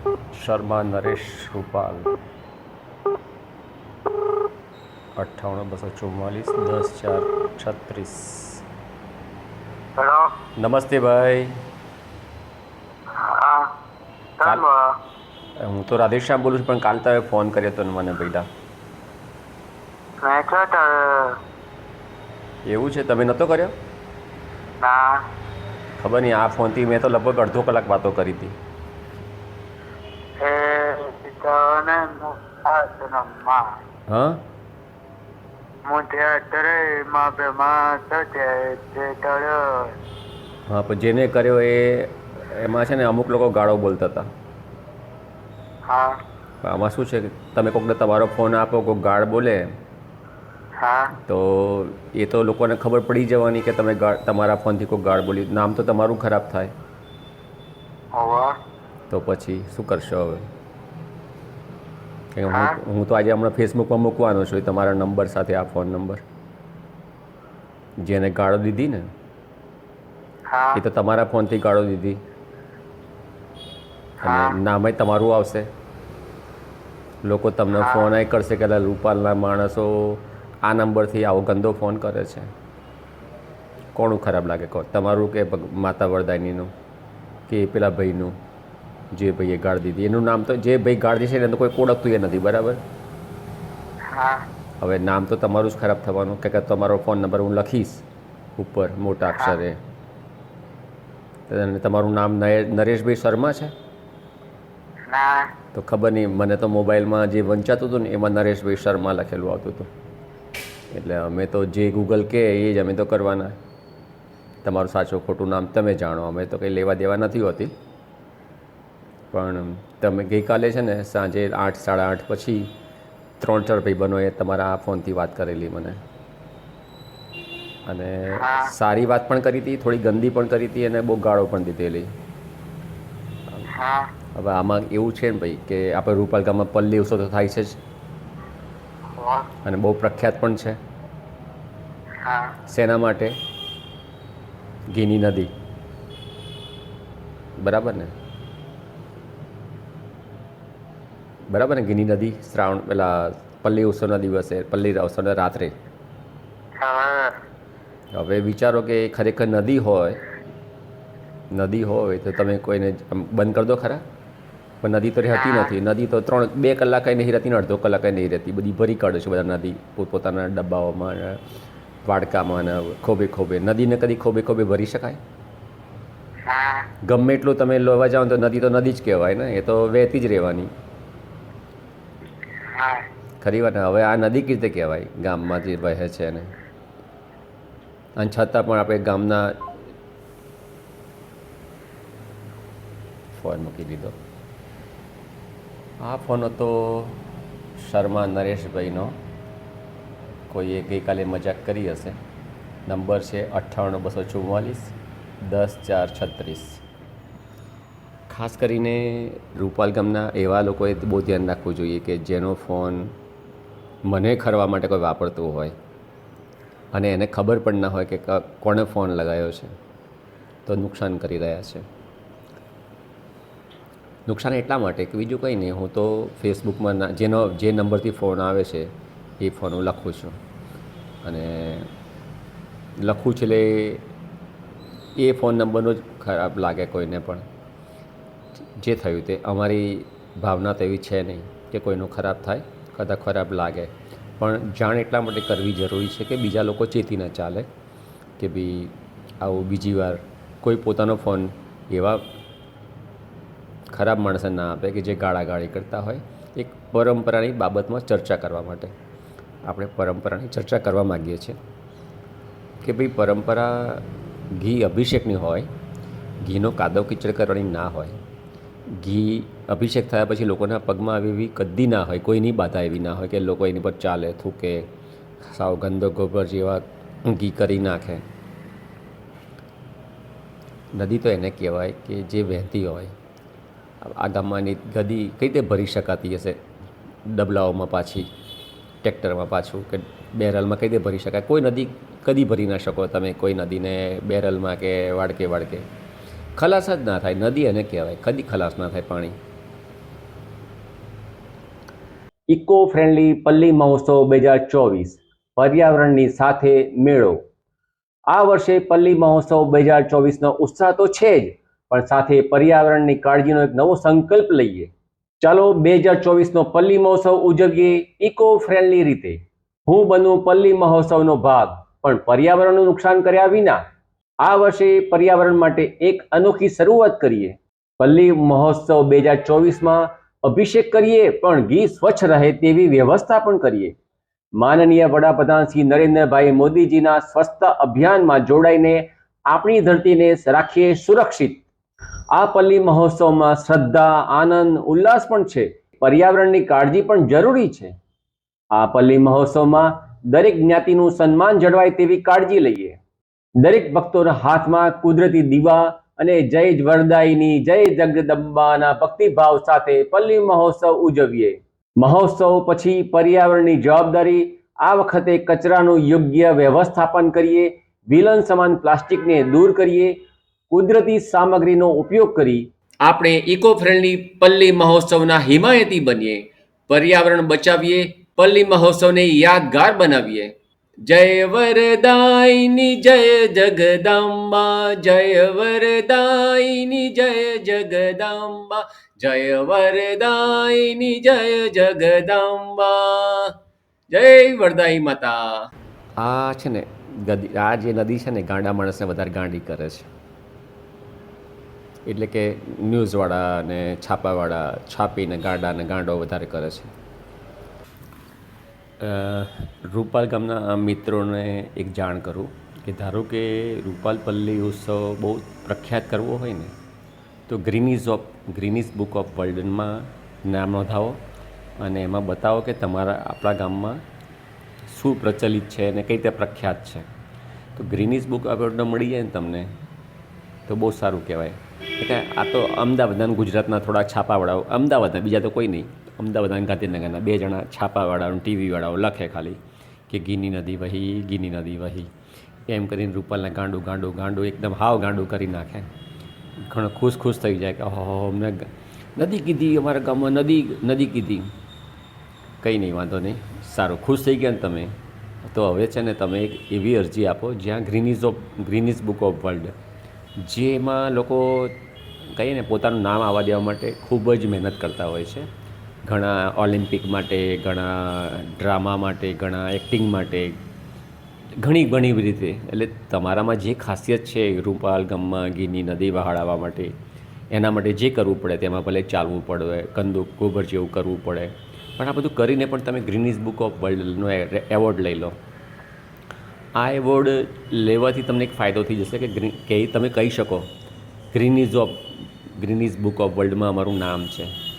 શર્મા નરેશ રૂપાલ. અઠ્ઠાણું બસો ચુમ્માલીસ દસ ચાર છત્રીસ. હેલો નમસ્તે ભાઈ. હા હું તો રાધેશ્યામ બોલું છું પણ કાલ તમે ફોન કર્યો હતો મને તો એવું છે તમે નહોતો કર્યો? ખબર નહીં આ ફોનથી મેં તો લગભગ અડધો કલાક વાતો કરી હતી એ તને મુખાસનમાં હા? પણ જેને કર્યો એ એમાં છે ને અમુક લોકો ગાળો બોલતા હતા. હા. આમાં શું છે કે તમે કોકને તમારો ફોન આપો કોઈક ગાળ બોલે હા. તો એ તો લોકોને ખબર પડી જવાની કે તમે તમારા ફોનથી કોઈ ગાળ બોલી નામ તો તમારું ખરાબ થાય. તો પછી શું કરશો હવે? કે હું હું. તો આજે હમણાં ફેસબુકમાં મૂકવાનો છું તમારા નંબર સાથે આ ફોન નંબર. જેને ગાળો દીધી ને એ તો તમારા ફોનથી ગાળો દીધી. અને નામે તમારું આવશે. લોકો તમને ફોન આય કરશે કે રૂપાલના માણસો આ નંબરથી આવો ગંદો ફોન કરે છે. કોનું ખરાબ લાગે? કહો તમારું કે માતા વરદાનીનું કે પેલા ભાઈનું? જે ભાઈએ ગાળ દીધી. એનું નામ તો જે ભાઈ ગાળ દીધી છે એને તો કોઈ ઓળખતું એ નથી બરાબર? હા. હવે નામ તો તમારું જ ખરાબ થવાનું કે તમારો ફોન નંબર હું લખીશ ઉપર મોટા અક્ષરે. અને તમારું નામ નરેશભાઈ શર્મા છે? તો ખબર નહીં મને તો મોબાઈલમાં જે વંચાતું હતું ને એમાં નરેશભાઈ શર્મા લખેલું આવતું હતું. એટલે અમે તો જે ગૂગલ કે એ જ અમે તો કરવાના. તમારું સાચું ખોટું નામ તમે જાણો અમે તો કંઈ લેવા દેવા નથી હોતી. પણ તમે ગઈકાલે છે ને સાંજે આઠ, સાડા આઠ પછી ત્રણ ચાર ભાઈબંધોએ તમારા આ ફોનથી વાત કરેલી મને. અને સારી વાત પણ કરી હતી, થોડી ગંદી પણ કરી હતી અને બહુ ગાળો પણ દીધેલી. હવે આમાં એવું છે ને ભાઈ કે આપણે રૂપાલ ગામમાં પલ્લી ઉત્સવ તો થાય છે જ. અને બહુ પ્રખ્યાત પણ છે. શેના માટે ગીની નદી. બરાબર ને? બરાબર ને? ગીની નદી શ્રાવણ પેલા પલ્લી ઉત્સવના દિવસે પલ્લી ઉત્સવના રાત્રે. હા. હવે વિચારો કે ખરેખર નદી હોય નદી હોય તો તમે કોઈને બંધ કરી દો ખરા? પણ નદી તો રહેતી નથી. નદી તો ત્રણ બે કલાકે નહીં રહેતી ને અડધો કલાકે નહીં રહેતી. બધી ભરી કાઢે છે બધા નદી. પોતપોતાના ડબ્બાઓમાં વાડકામાં ને ખોબે ખોબે. નદીને કદી ખોબે ખોબે ભરી શકાય? ગમે એટલું તમે લેવા જાઓ તો નદી તો નદી જ કહેવાય ને? એ તો વહેતી જ રહેવાની. ખરી વાત, હવે આ નદી કઈ રીતે કહેવાય, ગામમાં જે વહે છે એને. અને છતાં પણ આપણે ગામના ફોન મૂકી દીધો. આ ફોન હતો શર્મા નરેશભાઈનો. કોઈએ ગઈકાલે મજાક કરી હશે. નંબર છે અઠ્ઠાણું, બસો ચુમ્માલીસ દસ, ચાર, છત્રીસ. ખાસ કરીને રૂપાલ ગામના એવા લોકોએ બહુ ધ્યાન રાખવું જોઈએ કે જેનો ફોન મને ખરવા માટે કોઈ વાપરતું હોય અને એને ખબર પણ ના હોય કે કોણે ફોન લગાવ્યો છે, તો નુકસાન કરી રહ્યા છે. નુકસાન એટલા માટે કે બીજું કંઈ નહીં, હું તો ફેસબુકમાં જેનો, જે નંબરથી ફોન આવે છે, એ ફોન હું લખું છું. અને લખું છું એટલે એ ફોન નંબરનો જ ખરાબ લાગે કોઈને પણ. જે થયું તે અમારી ભાવના તો એવી છે નહીં કે કોઈનું ખરાબ થાય, કદાચ ખરાબ લાગે. પણ જાણ એટલા માટે કરવી જરૂરી છે કે બીજા લોકો ચેતી ન ચાલે કે ભાઈ આવું બીજી વાર કોઈ પોતાનો ફોન એવા ખરાબ માણસને ના આપે કે જે ગાળાગાળી કરતા હોય, એક પરંપરાની બાબતમાં ચર્ચા કરવા માટે. આપણે પરંપરાની ચર્ચા કરવા માગીએ છીએ કે ભાઈ પરંપરા ઘી અભિષેકની હોય, ઘીનો કાદવ કિચડ કરવાની ના હોય ઘી અભિષેક થયા પછી લોકોના પગમાં આવી એવી કદી ના હોય, કોઈની બાધા એવી ના હોય કે લોકો એની પર ચાલે, થૂકે, સાવ ગંદો ગોબર જેવા ઘી કરી નાખે. નદી તો એને કહેવાય કે જે વહેતી હોય. આ ગામમાંની ગદી કઈ રીતે ભરી શકાતી હશે? ડબલાઓમાં પાછી, ટ્રેક્ટરમાં પાછું કે બેરલમાં કઈ રીતે ભરી શકાય? કોઈ નદી કદી ભરી ના શકો તમે, કોઈ નદીને બેરલમાં કે વાડકે વાડકે ખલાસ જ ના થાય, નદી એને કહેવાય. કદી ખલાસ ના થાય પાણી. ઇકો ફ્રેન્ડલી પલ્લી મહોત્સવ બે હજાર ચોવીસ, પર્યાવરણની સાથે મેળો. આ વર્ષે પલ્લી મહોત્સવ બે હજાર ચોવીસનો ઉત્સાહ તો છે જ, પણ સાથે પર્યાવરણની કાળજીનો એક નવો સંકલ્પ લઈએ. ચાલો બે હજાર ચોવીસનો પલ્લી મહોત્સવ ઉજવીએ ઇકો ફ્રેન્ડલી રીતે. હું બનું પલ્લી મહોત્સવનો ભાગ, પણ પર્યાવરણનું નુકસાન કર્યા વિના આ વર્ષે પર્યાવરણ માટે એક અનોખી શરૂઆત કરીએ. પલ્લી મહોત્સવ બે હજાર ચોવીસમાં અભિષેક કરીએ, પણ ઘી સ્વચ્છ રહે તેવી વ્યવસ્થા પણ કરીએ. માનનીય વડાપ્રધાન શ્રી નરેન્દ્રભાઈ મોદીજીના સ્વચ્છતા અભિયાનમાં જોડાઈને આપણી ધરતીને રાખીએ સુરક્ષિત. આ પલ્લી મહોત્સવમાં શ્રદ્ધા, આનંદ, ઉલ્લાસ પણ છે. પર્યાવરણની કાળજી પણ જરૂરી છે. આ પલ્લી મહોત્સવમાં દરેક જ્ઞાતિનું સન્માન જળવાય તેવી કાળજી લઈએ. દરેક ભક્તોના હાથમાં કુદરતી દીવા અને જય વરદાયની જય જગદંબાના ભક્તિભાવ સાથે પલ્લી મહોત્સવ ઉજવીએ. મહોત્સવ પછી પર્યાવરણની જવાબદારી, આ વખતે કચરાનું યોગ્ય વ્યવસ્થાપન કરીએ, વિલન સમાન પ્લાસ્ટિકને દૂર કરીએ, કુદરતી સામગ્રીનો ઉપયોગ કરી આપણે ઇકો ફ્રેન્ડલી પલ્લી મહોત્સવના હિમાયતી બનીએ, પર્યાવરણ બચાવીએ, પલ્લી મહોત્સવને યાદગાર બનાવીએ. જય વરદાયની જય જગદંબા જય વરદાયની જય જગદંબા જય વરદાયની જય જગદંબા જય વરદાઈ માતા આ છે ને ગદી, આ જે નદી છે ને ગાંડા માણસને વધારે ગાંડી કરે છે. એટલે કે ન્યૂઝવાળા અને છાપાવાળા છાપીને ગાંડા અને ગાંડો વધારે કરે છે. રૂપાલ ગામના મિત્રોને એક જાણ કરું કે ધારો કે રૂપાલ પલ્લી ઉત્સવ બહુ પ્રખ્યાત કરવો હોય ને, તો Guinness of Guinness book of વર્લ્ડમાં નામ નોંધાવો અને એમાં બતાવો કે તમારા, આપણા ગામમાં શું પ્રચલિત છે અને કઈ રીતે પ્રખ્યાત છે. તો ગ્રીનીઝ બુક ઓફ વર્લ્ડ મળી જાય ને તમને, તો બહુ સારું કહેવાય. એટલે આ તો અમદાવાદ અને ગુજરાતના થોડા છાપાવાળાઓ, અમદાવાદના, બીજા તો કોઈ નહીં. અમદાવાદ અને ગાંધીનગરના બે જણા છાપાવાળાઓ, ટીવીવાળાઓ લખે ખાલી કે ગીની નદી વહી, ગીની નદી વહી. એમ કરીને રૂપાલને ગાંડું ગાંડું ગાંડું એકદમ હાવ ગાંડું કરી નાખે. ઘણો ખુશ ખુશ થઈ જાય કે હો અમને નદી કીધી, અમારા ગામમાં નદી નદી કીધી. કંઈ નહીં, વાંધો નહીં. સારું, ખુશ થઈ ગયા ને તમે. તો હવે છે ને તમે એક એવી અરજી આપો જ્યાં Guinness of Guinness book of world જેમાં લોકો કહીએ ને પોતાનું નામ આવવા દેવા માટે ખૂબ જ મહેનત કરતા હોય છે. ઘણા ઓલિમ્પિક માટે, ઘણા ડ્રામા માટે, ઘણા એક્ટિંગ માટે, ઘણી ઘણી રીતે. એટલે તમારામાં જે ખાસિયત છે રૂપાલ, ગામમાં, ગીની, નદી વહાળાવા માટે, એના માટે જે કરવું પડે, તેમાં ભલે ચાલવું પડે કંદુક ગોબર જેવું કરવું પડે, પણ આ બધું કરીને પણ તમે ગ્રીનીઝ બુક ઓફ વર્લ્ડનો એવોર્ડ લઈ લો. આ એવોર્ડ લેવાથી તમને એક ફાયદો થઈ જશે કે કે તમે કહી શકો Guinness of Guinness book of વર્લ્ડમાં અમારું નામ છે.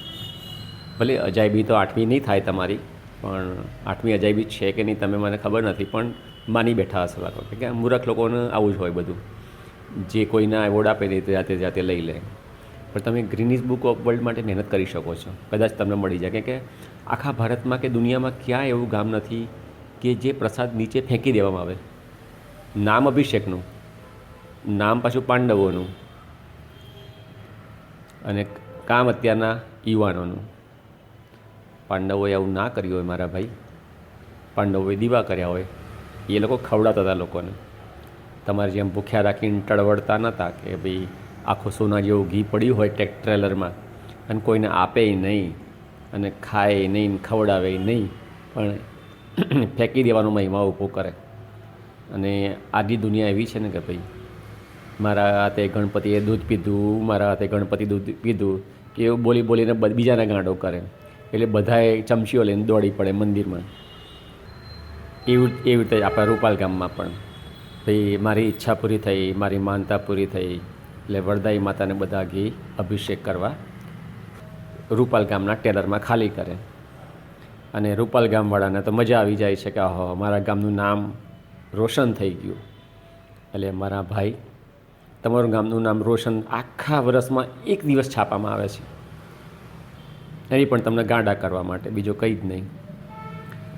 ભલે અજાયબી તો આઠમી નહીં થાય તમારી, પણ આઠમી અજાયબી છે કે નહીં તમે મને ખબર નથી, પણ માની બેઠા હશે લોકો કે મૂરખ લોકોને આવું જ હોય બધું. જે કોઈના એવોર્ડ આપે તે જાતે જાતે લઈ લે. પણ તમે ગ્રીનીઝ બુક ઓફ વર્લ્ડ માટે મહેનત કરી શકો છો. કદાચ તમને મળી જાય. કે આખા ભારતમાં કે દુનિયામાં ક્યાં એવું ગામ નથી કે જે પ્રસાદ નીચે ફેંકી દેવામાં આવે. નામ અભિષેકનું, નામ પાછું પાંડવોનું અને કામ અત્યારના યુવાનોનું. પાંડવોએ આવું ના કર્યું હોય મારા ભાઈ. પાંડવોએ દીવા કર્યા હોય. એ લોકો ખવડાવતા હતા લોકોને. તમારે જેમ ભૂખ્યા રાખીને ટળવડતા નહોતા કે ભાઈ આખું સોના જેવું ઘી પડ્યું હોય ટેક ટ્રેલરમાં અને કોઈને આપે નહીં અને ખાય નહીં ખવડાવે નહીં, પણ ફેંકી દેવાનો મહિમા ઊભો કરે. અને આજની દુનિયા એવી છે ને કે ભાઈ મારા હાથે ગણપતિએ દૂધ પીધું, મારા હાથે ગણપતિ દૂધ પીધું કે એવું બોલી બોલીને બીજાને ગાંડો કરે. એટલે બધાએ ચમચીઓ લઈને દોડી પડે મંદિરમાં. એવું એવી રીતે આપણા રૂપાલ ગામમાં પણ. ભાઈ મારી ઈચ્છા પૂરી થઈ, મારી માનતા પૂરી થઈ. એટલે વરદાઈ માતાને બધા ઘી અભિષેક કરવા રૂપાલ ગામના ટેલરમાં ખાલી કરે. અને રૂપાલ ગામવાળાને તો મજા આવી જાય છે કે હો મારા ગામનું નામ રોશન થઈ ગયું. એટલે મારા ભાઈ, તમારું ગામનું નામ રોશન આખા વર્ષમાં એક દિવસ છાપામાં આવે છે. એની પણ તમને ગાંડા કરવા માટે, બીજો કંઈ જ નહીં.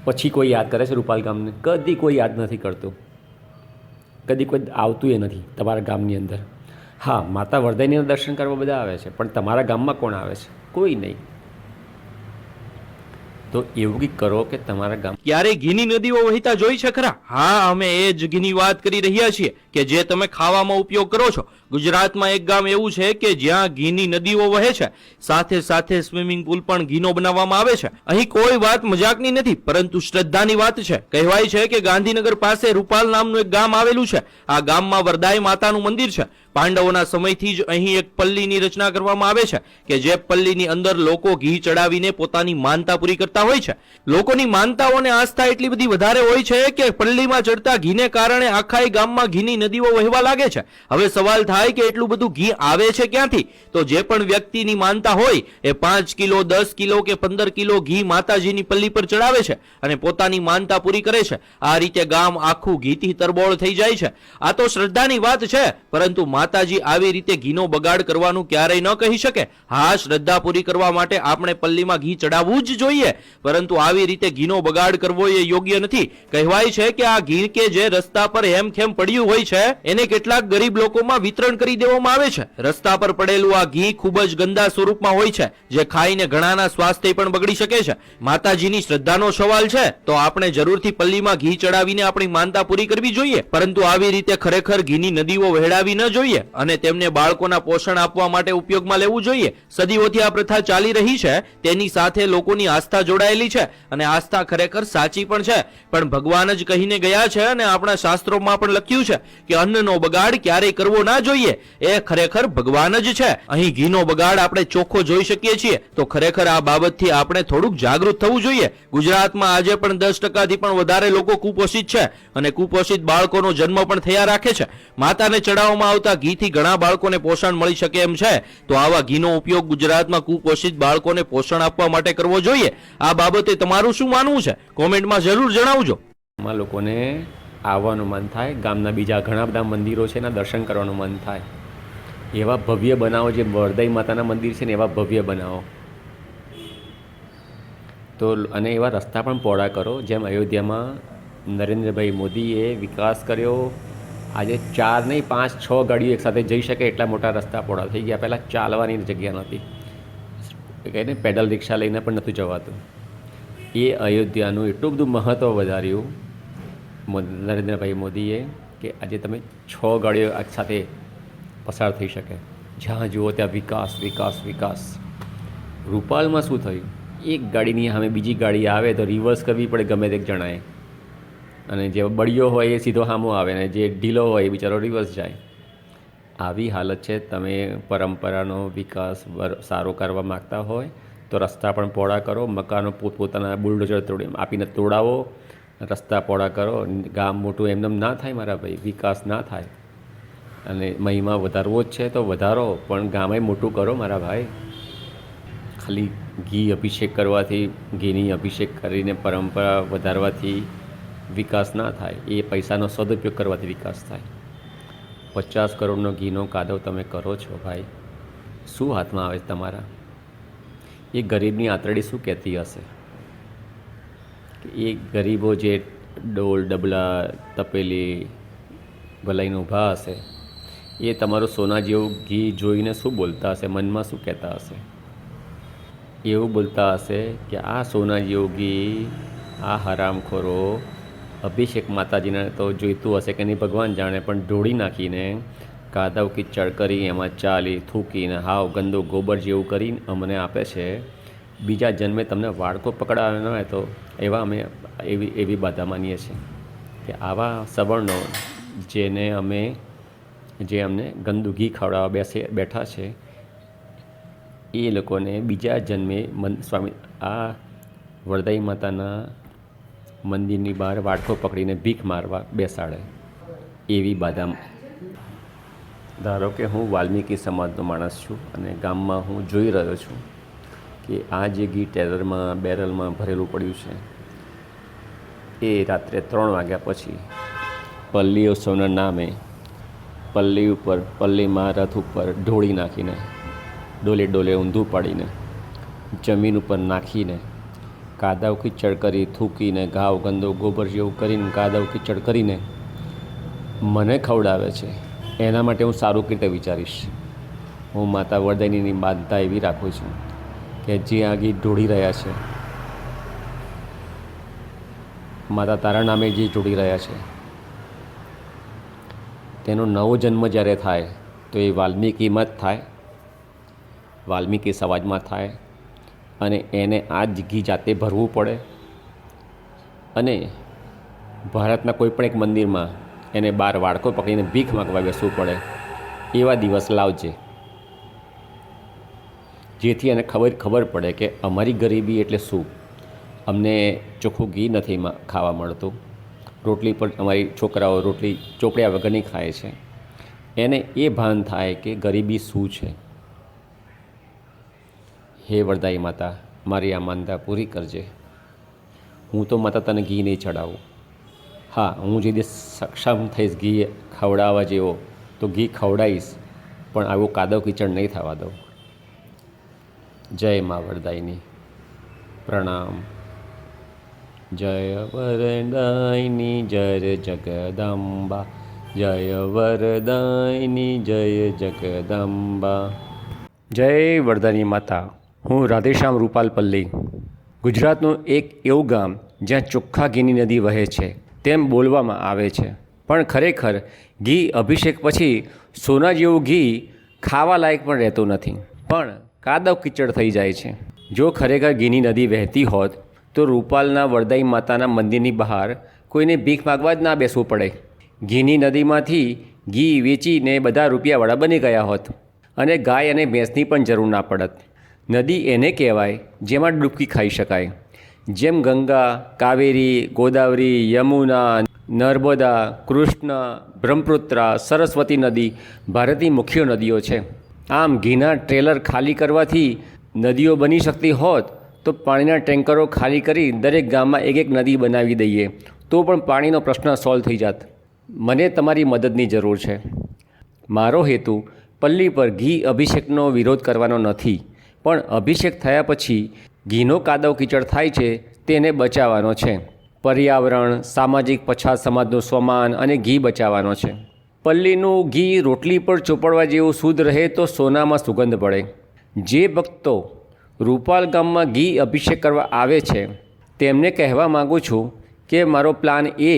પછી કોઈ યાદ કરે છે રૂપાલ ગામને? કદી કોઈ યાદ નથી કરતું. કદી કોઈ આવતું એ નથી તમારા ગામની અંદર. હા, માતા વરદાયનીના દર્શન કરવા બધા આવે છે, પણ તમારા ગામમાં કોણ આવે છે? કોઈ નહીં. તો એવું કંઈક કરો કે તમારા ગામ ક્યારે ઘીની નદીઓ વહેતા જોઈ છે ખરા? હા, અમે એ જ ઘીની વાત કરી રહ્યા છીએ કે જે તમે ખાવામાં ઉપયોગ કરો છો. ગુજરાતમાં એક ગામ એવું છે કે જ્યાં ઘીની નદીઓ વહે છે. સાથે સાથે સ્વિમિંગ પુલ પણ ઘીનો બનાવવામાં આવે છે. અહીં કોઈ વાત મજાકની નથી, પરંતુ શ્રદ્ધાની વાત છે. કહેવાય છે કે ગાંધીનગર પાસે રૂપાલ નામનું એક ગામ આવેલું છે. આ ગામમાં વરદાય માતાનું મંદિર છે. પાંડવોના સમયથી જ અહીં એક પલ્લીની રચના કરવામાં આવે છે કે જે પલ્લીની અંદર લોકો ઘી ચડાવીને પોતાની માનતા પૂરી કરતા હોય છે. લોકોની માનતાઓ અને આસ્થા એટલી બધી વધારે હોય છે કે પલ્લીમાં ચડતા ઘીને કારણે આખા ગામમાં ઘીની નદીઓ વહેવા લાગે છે. હવે સવાલ થાય કે એટલું બધું ઘી આવે છે ક્યાંથી? તો જે પણ વ્યક્તિની માનતા હોય, એ પાંચ કિલો, દસ કિલો કે પંદર કિલો ઘી માતાજીની પલ્લી પર ચડાવે છે અને પોતાની માનતા પૂરી કરે છે. આ રીતે ગામ આખું ઘીથી તરબોળ થઈ જાય છે. આ તો શ્રદ્ધાની વાત છે, પરંતુ માતાજી આવી રીતે ઘીનો બગાડ કરવાનું ક્યારેય ન કહી શકે. હા, શ્રદ્ધા પૂરી કરવા માટે આપણે પલ્લીમાં ઘી ચડાવવું જ જોઈએ, પરંતુ આવી રીતે ઘીનો બગાડ કરવો એ યોગ્ય નથી. કહેવાય છે કે આ ઘી કે જે રસ્તા પર હેમખેમ પડ્યું હોય છે, એને કેટલાક ગરીબ લોકોમાં વિતરણ કરી દેવામાં આવે છે. રસ્તા પર પડેલું આ ઘી ખૂબ જ ગંદા સ્વરૂપમાં હોય છે, જે ખાઈને ઘણાના સ્વાસ્થ્ય પણ બગડી શકે છે. માતાજીની શ્રદ્ધાનો સવાલ છે, તો આપણે જરૂરથી પલ્લીમાં ઘી ચડાવીને આપણી માનતા પૂરી કરવી જોઈએ. પરંતુ આવી રીતે ખરેખર ઘીની નદીઓ વહેડાવી ન જોઈએ અને તેમને બાળકોના પોષણ આપવા માટે ઉપયોગમાં લેવું જોઈએ. સદીઓથી આ પ્રથા ચાલી રહી છે, તેની સાથે લોકોની આસ્થા જોડાયેલી છે અને આસ્થા ખરેખર સાચી પણ છે. પણ ભગવાન જ કહીને ગયા છે અને આપણા શાસ્ત્રોમાં પણ લખ્યું છે કે અન્નનો બગાડ ક્યારેય કરવો ના જોઈએ. એ ખરેખર ભગવાન જ છે. અહીં ઘીનો બગાડ આપણે ચોખ્ખો જોઈ શકીએ છીએ. તો ખરેખર આ બાબતથી આપણે થોડુંક જાગૃત થવું જોઈએ. ગુજરાતમાં આજે પણ દસ ટકાથી પણ વધારે લોકો કુપોષિત છે અને કુપોષિત બાળકોનો જન્મ પણ થયા રાખે છે. માતાને ચડાવવામાં આવતા ઘીથી ઘણા બાળકોને પોષણ મળી શકે એમ છે. તો આવા ઘીનો ઉપયોગ ગુજરાતમાં કુપોષિત બાળકોને પોષણ આપવા માટે કરવો જોઈએ. આ બાબતે તમારું શું માનવું છે? કોમેન્ટમાં જરૂર જણાવજો. લોકોને આવવાનું મન થાય. ગામના બીજા ઘણા બધા મંદિરો છે એના દર્શન કરવાનું મન થાય. એવા ભવ્ય બનાવો જે વરદાઈ માતાના મંદિર છે ને, એવા ભવ્ય બનાવો. તો અને એવા રસ્તા પણ પહોળા કરો. જેમ અયોધ્યામાં નરેન્દ્રભાઈ મોદીએ વિકાસ કર્યો. આજે ચાર નહીં, પાંચ, છ ગાડીઓ એકસાથે જઈ શકે એટલા મોટા રસ્તા પહોળા થઈ ગયા. પહેલાં ચાલવાની જગ્યા નહોતી. કહીને પેડલ રિક્ષા લઈને પણ નહોતું જવાતું. એ અયોધ્યાનું એટલું બધું મહત્ત્વ વધાર્યું. નરેન્દ્રભાઈ મોદીએ કે આજે તમે છ ગાડીઓ એક સાથે પસાર થઈ શકે. જ્યાં જુઓ ત્યાં વિકાસ વિકાસ વિકાસ. રૂપાલમાં શું થયું? એક ગાડીની સામે બીજી ગાડી આવે તો રિવર્સ કરવી પડે ગમે તે જણાય અને જે બળિયો હોય એ સીધો સામો આવે ને જે ઢીલો હોય એ બિચારો રિવર્સ જાય. આવી હાલત છે. તમે પરંપરાનો વિકાસ સારો કરવા માગતા હોય તો રસ્તા પણ પહોળા કરો. મકાનો પોતપોતાના બુલડોઝર તોડી આપીને તોડાવો. રસ્તા પહોળા કરો, ગામ મોટું એમનેમ ના થાય મારા ભાઈ, વિકાસ ના થાય. અને મહિમા વધારવો જ છે તો વધારો, પણ ગામે મોટું કરો મારા ભાઈ. ખાલી ઘી અભિષેક કરવાથી, ઘીની અભિષેક કરીને પરંપરા વધારવાથી વિકાસ ના થાય. એ પૈસાનો સદુપયોગ કરવાથી વિકાસ થાય. પચાસ કરોડનો ઘીનો કાદવ તમે કરો છો ભાઈ. શું હાથમાં આવે તમારા? એ ગરીબની આંતરડી શું કહેતી હશે? એ ગરીબો જે ડોલ, ડબલા, તપેલી, ભલાઈને ઊભા હશે, એ તમારું સોના જેવું ઘી જોઈને શું બોલતા હશે? મનમાં શું કહેતા હશે? એવું બોલતા હશે કે આ સોના જેવું ઘી, આ હરામખોરો અભિષેક માતાજીને તો જોઈતું હશે કે નહીં ભગવાન જાણે, પણ ઢોળી નાખીને કાદવ કિચડ કરી એમાં ચાલી થૂકીને હાવ ગંદુ ગોબર જેવું કરીને અમને આપે છે. બીજા જન્મે તમને વાળકો પકડાવે ન હોય તો એવા અમે એવી એવી બાધા માનીએ છીએ કે આવા સવર્ણો જેને અમે, જે અમને ગંદુ ઘી ખવડાવવા બેસે, બેઠા છે, એ લોકોને બીજા જન્મે મન, સ્વામી, આ વરદાઈ માતાના મંદિરની બહાર વાડકો પકડીને ભીખ મારવા બેસાડે એવી બાધા. ધારો કે હું વાલ્મીકી સમાજનો માણસ છું અને ગામમાં હું જોઈ રહ્યો છું કે આ જે ઘી ટેલરમાં, બેરલમાં ભરેલું પડ્યું છે, એ રાત્રે ત્રણ વાગ્યા પછી પલ્લી ઉત્સવના નામે પલ્લી ઉપર, પલ્લીમાં રથ ઉપર ઢોળી નાખીને, ડોલે ડોલે ઊંધું પાડીને, જમીન ઉપર નાખીને, કાદવ કિચડ કરી થૂકીને, ઘાવ, ગંદો, ગોબર જેવું કરીને કાદવ કિચડ કરીને મને ખવડાવે છે. એના માટે હું સારું રીતે વિચારીશ. હું માતા વરદાયનીની માનતા એવી રાખું છું. કે જે આ ગીત ઢોળી રહ્યા છે. માતા તારા નામે જે જોડી રહ્યા છે. તેનો નવો જન્મ જ્યારે થાય, તો એ વાલ્મીકીમાં જ થાય. વાલ્મીકી સમાજમાં થાય અને એને આ જ ઘી જાતે ભરવું પડે. અને ભારતના કોઈપણ એક મંદિરમાં એને બાર વાળકો પકડીને ભીખ માગવા બેસવું પડે, એવા દિવસ લાવજે. જેથી એને ખબર ખબર પડે કે અમારી ગરીબી એટલે શું? અમને ચોખ્ખું ઘી નથી ખાવા મળતું. રોટલી પણ અમારી છોકરાઓ રોટલી ચોપડ્યા વગરની ખાય છે. એને એ ભાન થાય કે ગરીબી શું છે? હે વરદાઈ માતા, મારી આ માનતા પૂરી કરજે. હું તો માતા તને ઘી નહીં ચડાવું. હા, હું જે દિવસ સક્ષમ થઈશ ઘી ખવડાવવા જેવો, તો ઘી ખવડાવીશ, પણ આવું કાદવ કિચડ નહીં થવા દઉં. જય મા વરદાયની. પ્રણામ. જય વરદાયની, જય જગદંબા. જય વરદાયની, જય જગદંબા. જય વરદાની માતા. હું રાધેશ્યામ રૂપાલ પલ્લી ગુજરાતનું એક એવું ગામ જ્યાં ચોખ્ખા ઘીની નદી વહે છે, તેમ બોલવામાં આવે છે. પણ ખરેખર ઘી અભિષેક પછી સોના જેવું ઘી ખાવા લાયક પણ રહેતું નથી. પણ કાદવ કીચડ થઈ જાય છે. જો ખરેખર ઘીની નદી વહેતી હોત, તો રૂપાલના વરદાઈ માતાના મંદિરની બહાર કોઈને ભીખ માગવા જ ના બેસવું પડે. ઘીની નદીમાંથી ઘી વેચીને બધા રૂપિયાવાળા બની ગયા હોત અને ગાય અને ભેંસની પણ જરૂર ના પડત. નદી એને કહેવાય જેમાં ડૂબકી ખાઈ શકાય. જેમ ગંગા, કાવેરી, ગોદાવરી, યમુના, નર્મદા, કૃષ્ણ, બ્રહ્મપુત્રા, સરસ્વતી નદી ભારતની મુખ્ય નદીઓ છે. આમ ઘીના ટ્રેલર ખાલી કરવાથી નદીઓ બની શકતી હોત તો પાણીના ટેન્કરો ખાલી કરી દરેક ગામમાં એક એક નદી બનાવી દઈએ, તો પણ પાણીનો પ્રશ્ન સોલ્વ થઈ જાત. મને તમારી મદદની જરૂર છે. મારો હેતુ, પલ્લી પર ઘી અભિષેકનો વિરોધ કરવાનો નથી, પણ અભિષેક થયા પછી ઘીનો કાદવ કીચડ થાય છે તેને બચાવવાનો છે. પર્યાવરણ, સામાજિક પછાત સમાજનું સ્વમાન અને ઘી બચાવવાનો છે. પલ્લીનું ઘી રોટલી પર ચોપડવા જેવું શુદ્ધ રહે તો સોનામાં સુગંધ પડે. જે ભક્તો રૂપાલ ગામમાં ઘી અભિષેક કરવા આવે છે, તેમને કહેવા માગું છું કે મારો પ્લાન એ,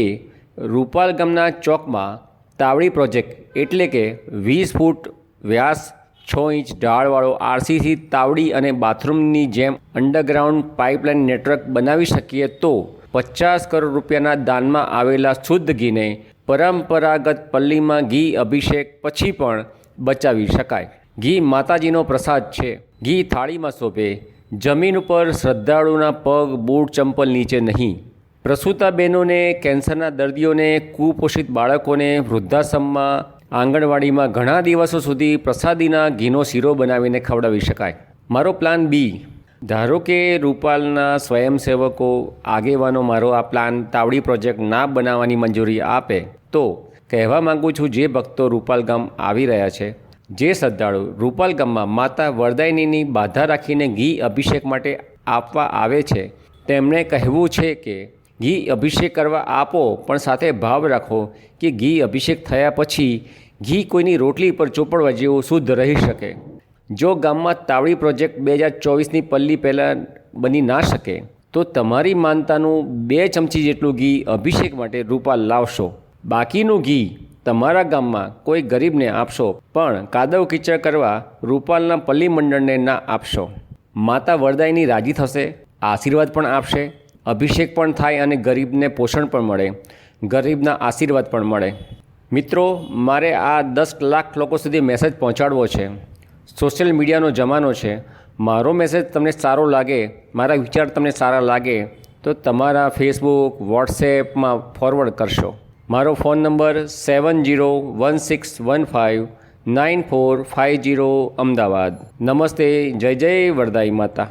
રૂપાલ ગામના ચોકમાં તાવડી પ્રોજેક્ટ એટલે કે વીસ ફૂટ વ્યાસ, છ ઇંચ ઢાળવાળો આરસીસી તાવડી અને બાથરૂમની જેમ અંડરગ્રાઉન્ડ પાઇપલાઇન નેટવર્ક બનાવી શકીએ તો પચાસ કરોડ રૂપિયાના દાનમાં આવેલા શુદ્ધ ઘીને પરંપરાગત પલ્લીમાં ઘી અભિષેક પછી પણ બચાવી શકાય. ઘી માતાજીનો પ્રસાદ છે. ઘી થાળીમાં શોભે. જમીન ઉપર શ્રદ્ધાળુના પગ, બૂટ, ચંપલ નીચે નહીં. પ્રસૂતા બહેનોને, કેન્સરના દર્દીઓને, કુપોષિત બાળકોને વૃદ્ધાશ્રમમાં, આંગણવાડીમાં ઘણા દિવસો સુધી પ્રસાદીના ઘીનો શીરો બનાવીને ખવડાવી શકાય. મારો પ્લાન બી. ધારો કે રૂપાલના સ્વયંસેવકો આગેવાનો મારો આ પ્લાન તાવડી પ્રોજેક્ટ ના બનાવવાની મંજૂરી આપે, તો કહેવા માગું છું જે ભક્તો રૂપાલ ગામ આવી રહ્યા છે, જે શ્રદ્ધાળુ રૂપાલ ગામમાં માતા વરદાયનીની બાધા રાખીને ઘી અભિષેક માટે આપવા આવે છે, તેમણે કહેવું છે કે ઘી અભિષેક કરવા આપો, પણ સાથે ભાવ રાખો કે ઘી અભિષેક થયા પછી ઘી કોઈની રોટલી પર ચોપડવા જેવું શુદ્ધ રહી શકે. જો ગામમાં તાવડી પ્રોજેક્ટ બે હજાર ચોવીસની પલ્લી પહેલાં બની ના શકે, તો તમારી માનતાનું બે ચમચી જેટલું ઘી અભિષેક માટે રૂપાલ લાવશો. બાકીનું ઘી તમારા ગામમાં કોઈ ગરીબને આપશો, પણ કાદવ કીચડ કરવા રૂપાલના પલ્લી મંડળને ના આપશો. માતા વરદાયની રાજી થશે, આશીર્વાદ પણ આપશે, અભિષેક પણ થાય અને ગરીબને પોષણ પણ મળે, ગરીબના આશીર્વાદ પણ મળે. મિત્રો, મારે આ દસ લાખ લોકો સુધી મેસેજ પહોંચાડવો છે. સોશિયલ મીડિયાનો જમાનો છે. મારો મેસેજ તમને સારો લાગે, મારા વિચાર તમને સારા લાગે, તો તમારા ફેસબુક વોટ્સએપમાં ફોરવર્ડ કરશો. મારો phone number seven zero one six one five nine four five zero Ahmedabad. નમસ્તે, જય જય વરદાઈ માતા.